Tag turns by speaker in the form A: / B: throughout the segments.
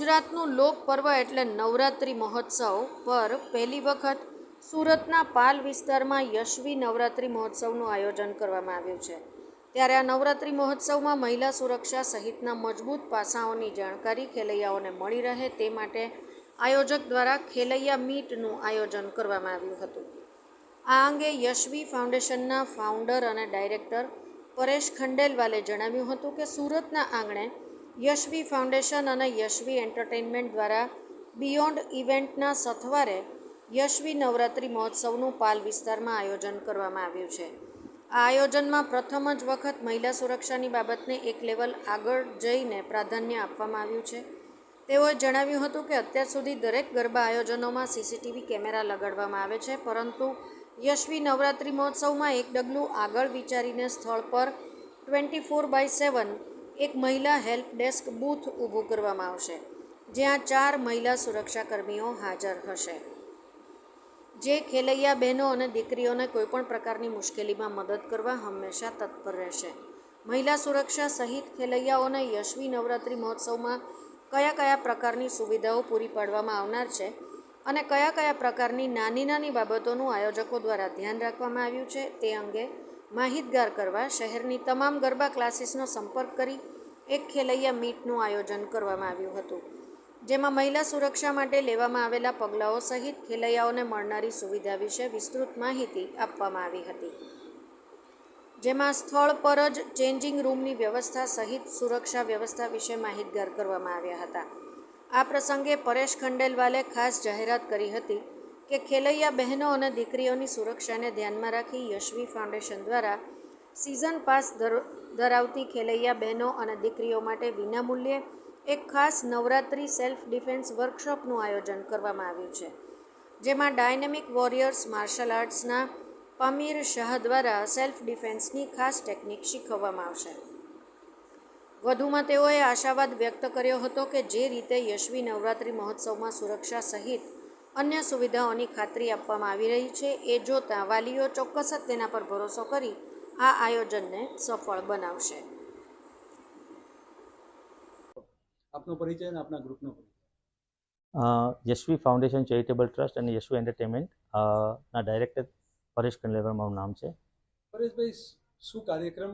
A: ગુજરાતનું લોક પર્વ એટલે નવરાત્રિ મહોત્સવ પર પહેલી વખત સુરતના પાલ વિસ્તારમાં યશવી નવરાત્રિ મહોત્સવનું આયોજન કરવામાં આવ્યું છે. ત્યારે આ નવરાત્રિ મહોત્સવમાં મહિલા સુરક્ષા સહિતના મજબૂત પાસાઓની જાણકારી ખેલૈયાઓને મળી રહે તે માટે આયોજક દ્વારા ખેલૈયા મીટનું આયોજન કરવામાં આવ્યું હતું. આ અંગે યશવી ફાઉન્ડેશનના ફાઉન્ડર અને ડાયરેક્ટર પરેશ ખંડેલવાલે જણાવ્યું હતું કે સુરતના આંગણે યશવી ફાઉન્ડેશન અને યશવી એન્ટરટેઇનમેન્ટ દ્વારા બિયોન્ડ ઇવેન્ટના સથવારે યશવી નવરાત્રિ મહોત્સવનું પાલ વિસ્તારમાં આયોજન કરવામાં આવ્યું છે. આ આયોજનમાં પ્રથમ જ વખત મહિલા સુરક્ષાની બાબતને એક લેવલ આગળ જઈને પ્રાધાન્ય આપવામાં આવ્યું છે. તેઓએ જણાવ્યું હતું કે અત્યાર સુધી દરેક ગરબા આયોજનોમાં સીસીટીવી કેમેરા લગાડવામાં આવે છે, પરંતુ યશવી નવરાત્રિ મહોત્સવમાં એક ડગલું આગળ વિચારીને સ્થળ પર ટ્વેન્ટી ફોર બાય સેવન એક મહિલા હેલ્પ ડેસ્ક બૂથ ઊભું કરવામાં આવશે, જ્યાં ચાર મહિલા સુરક્ષાકર્મીઓ હાજર હશે. જે ખેલૈયા બહેનો અને દીકરીઓને કોઈપણ પ્રકારની મુશ્કેલીમાં મદદ કરવા હંમેશા તત્પર રહેશે. મહિલા સુરક્ષા સહિત ખેલૈયાઓને યશવી નવરાત્રિ મહોત્સવમાં કયા કયા પ્રકારની સુવિધાઓ પૂરી પાડવામાં આવનાર છે અને કયા કયા પ્રકારની નાની નાની બાબતોનું આયોજકો દ્વારા ધ્યાન રાખવામાં આવ્યું છે તે અંગે માહિતગાર કરવા શહેરની તમામ ગરબા ક્લાસીસનો સંપર્ક કરી એક ખેલૈયા મીટનું આયોજન કરવામાં આવ્યું હતું, જેમાં મહિલા સુરક્ષા માટે લેવામાં આવેલા પગલાઓ સહિત ખેલૈયાઓને મળનારી સુવિધા વિશે વિસ્તૃત માહિતી આપવામાં આવી હતી. જેમાં સ્થળ પર જ ચેન્જિંગ રૂમની વ્યવસ્થા સહિત સુરક્ષા વ્યવસ્થા વિશે માહિતગાર કરવામાં આવ્યા હતા. આ પ્રસંગે પરેશ ખંડેલવાલે ખાસ જાહેરાત કરી હતી કે ખેલૈયા બહેનો અને દીકરીઓની સુરક્ષાને ધ્યાનમાં રાખી યશવી ફાઉન્ડેશન દ્વારા સિઝન પાસ ધરાવતી ખેલૈયા બહેનો અને દીકરીઓ માટે વિનામૂલ્યે એક ખાસ નવરાત્રિ સેલ્ફ ડિફેન્સ વર્કશોપનું આયોજન કરવામાં આવ્યું છે, જેમાં ડાયનેમિક વોરિયર્સ, માર્શલ આર્ટ્સના પમીર શાહ દ્વારા સેલ્ફ ડિફેન્સની ખાસ ટેકનિક શીખવવામાં આવશે. વધુમાં તેઓએ આશાવાદ વ્યક્ત કર્યો હતો કે જે રીતે યશવી નવરાત્રિ મહોત્સવમાં સુરક્ષા સહિત અન્ય સુવિધાઓની ખાતરી આપવામાં આવી રહી છે. એ જોતાં વાલીઓ ચોક્કસ જ તેના પર ભરોસો કરી આ આયોજનને સફળ બનાવશે.
B: આપનો પરિચય અને આપના ગ્રુપનો પરિચય.
C: યશવી ફાઉન્ડેશન ચેરિટેબલ ટ્રસ્ટ અને યશવી એન્ટરટેનમેન્ટ ના ડાયરેક્ટર પરેશ કંડલેવર મારું નામ છે.
B: પરેશભાઈ શું કાર્યક્રમ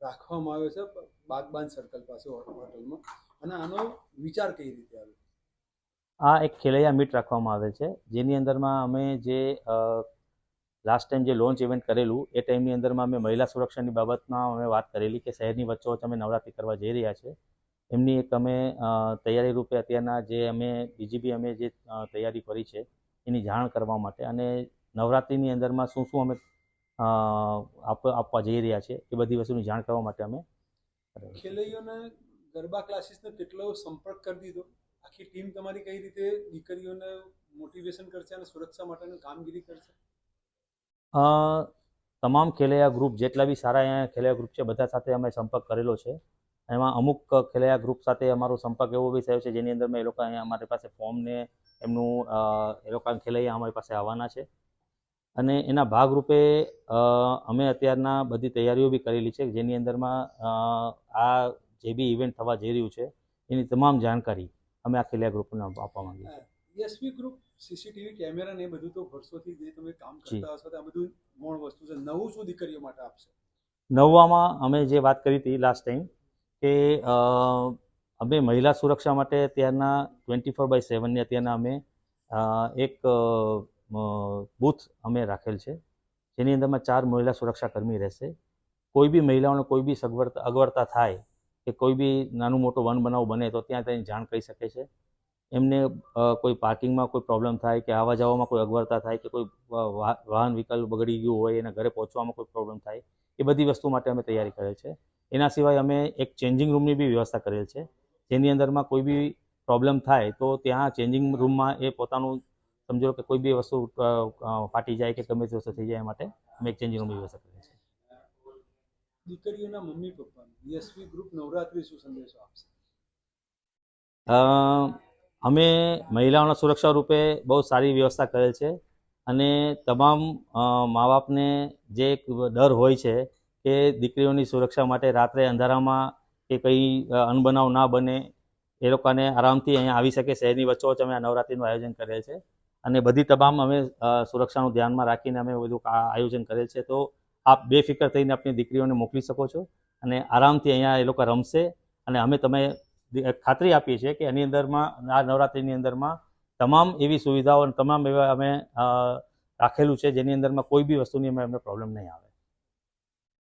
B: રાખવામાં આવ્યો છે? બાગબાન સર્કલ પાસે હોટલમાં. અને આનો વિચાર કઈ રીતે આવ્યો?
C: આ એક ખેલૈયા મીટ રાખવામાં આવે છે, જેની અંદરમાં અમે જે લાસ્ટ ટાઈમ જે લોન્ચ ઇવેન્ટ કરેલું, એ ટાઈમની અંદરમાં અમે મહિલા સુરક્ષાની બાબતમાં અમે વાત કરેલી કે શહેરની વચ્ચોવચ્ચ અમે નવરાત્રિ કરવા જઈ રહ્યા છે. એમની એક અમે તૈયારી રૂપે અત્યારના જે અમે બીજી બી અમે જે તૈયારી કરી છે, એની જાણ કરવા માટે અને નવરાત્રિની અંદરમાં શું શું અમે આપવા જઈ રહ્યા છે, એ બધી વસ્તુની જાણ કરવા માટે અમે.
B: ગરબા ક્લાસીસનો કેટલો સંપર્ક કરી દીધો? આખી ટીમ તમારી કઈ રીતે દીકરીઓને મોટિવેશન કરશે અને સુરક્ષા માટેની કામગીરી કરશે?
C: તમામ ખેલૈયા ગ્રુપ જેટલા બી સારા અહીંયા ખેલૈયા ગ્રુપ છે, બધા સાથે અમે સંપર્ક કરેલો છે. એમાં અમુક ખેલૈયા ગ્રુપ સાથે અમારો સંપર્ક એવો બી થયો છે, જેની અંદર એ લોકો અહીંયા અમારી પાસે ફોર્મને એમનું એ લોકો ખેલૈયા અમારી પાસે આવવાના છે. અને એના ભાગરૂપે અમે અત્યારના બધી તૈયારીઓ બી કરેલી છે, જેની અંદરમાં આ જે બી ઇવેન્ટ થવા જઈ રહ્યું છે, એની તમામ જાણકારી અમે આ ખેલૈયા ગ્રુપને આપવા માંગીએ છીએ.
B: યશવી ગ્રુપ સીસીટીવી કેમેરા ને બધું તો વર્ષોથી જે તમે કામ કરતા હશો તો આ બધું ગૌણ વસ્તુ છે. નવું શું દીકરીઓ માટે આપશે?
C: નવવામાં અમે જે વાત કરી હતી લાસ્ટ ટાઈમ કે અમે મહિલા સુરક્ષા માટે અત્યારના ટ્વેન્ટી ફોર બાય સેવનની અત્યારના અમે એક બૂથ અમે રાખેલ છે જેની અંદરમાં ચાર મહિલા સુરક્ષા કર્મી રહેશે. કોઈ બી મહિલાઓને કોઈ બી સગવડતા અગવડતા થાય કે કોઈ બી નાનું મોટું વન બનાવ બને તો ત્યાં તેની જાણ કરી શકે છે. એમને કોઈ પાર્કિંગમાં કોઈ પ્રોબ્લેમ થાય કે આવવા જવામાં કોઈ અગવડતા થાય કે કોઈ વાહન વિકલ્પ બગડી ગયું હોય એના ઘરે પહોંચવામાં કોઈ પ્રોબ્લેમ થાય, એ બધી વસ્તુ માટે અમે તૈયારી કરેલ છે. એના સિવાય અમે એક ચેન્જિંગ રૂમની બી વ્યવસ્થા કરેલ છે. જેની અંદરમાં કોઈ બી પ્રોબ્લેમ થાય તો ત્યાં ચેન્જિંગ રૂમમાં એ પોતાનું સમજો કે કોઈ બી વસ્તુ ફાટી જાય કે ગમે તે વસ્તુ થઈ જાય માટે અમે એક ચેન્જિંગ રૂમની વ્યવસ્થા કરીએ છે.
B: દીકરીઓના મમ્મી પપ્પાને. યશવી ગ્રુપ નવરાત્રી શું સંદેશો આપશે.
C: અમે મહિલાઓના સુરક્ષા રૂપે બહુ સારી વ્યવસ્થા કરેલ છે અને તમામ મા બાપને જે ડર હોય છે કે દીકરીઓની સુરક્ષા માટે રાત્રે અંધારામાં કે કંઈ અનબનાવ ના બને, એ લોકોને આરામથી અહીંયા આવી શકે. શહેરની વચ્ચોવચ્ચ અમે આ નવરાત્રિનું આયોજન કરેલ છે. અને બધી તમામ અમે સુરક્ષાનું ધ્યાનમાં રાખીને અમે બધું આયોજન કરેલ છે. તો આપ બેફિકર થઈને આપણી દીકરીઓને મોકલી શકો છો અને આરામથી અહીંયા એ લોકો રમશે. અને અમે તમે ખાતરી આપીએ છીએ કે એની અંદરમાં, આ નવરાત્રિની અંદરમાં તમામ એવી સુવિધાઓ તમામ એવા અમે રાખેલું છે જેની અંદરમાં કોઈ બી વસ્તુની અમે અમને પ્રોબ્લેમ નહીં આવે.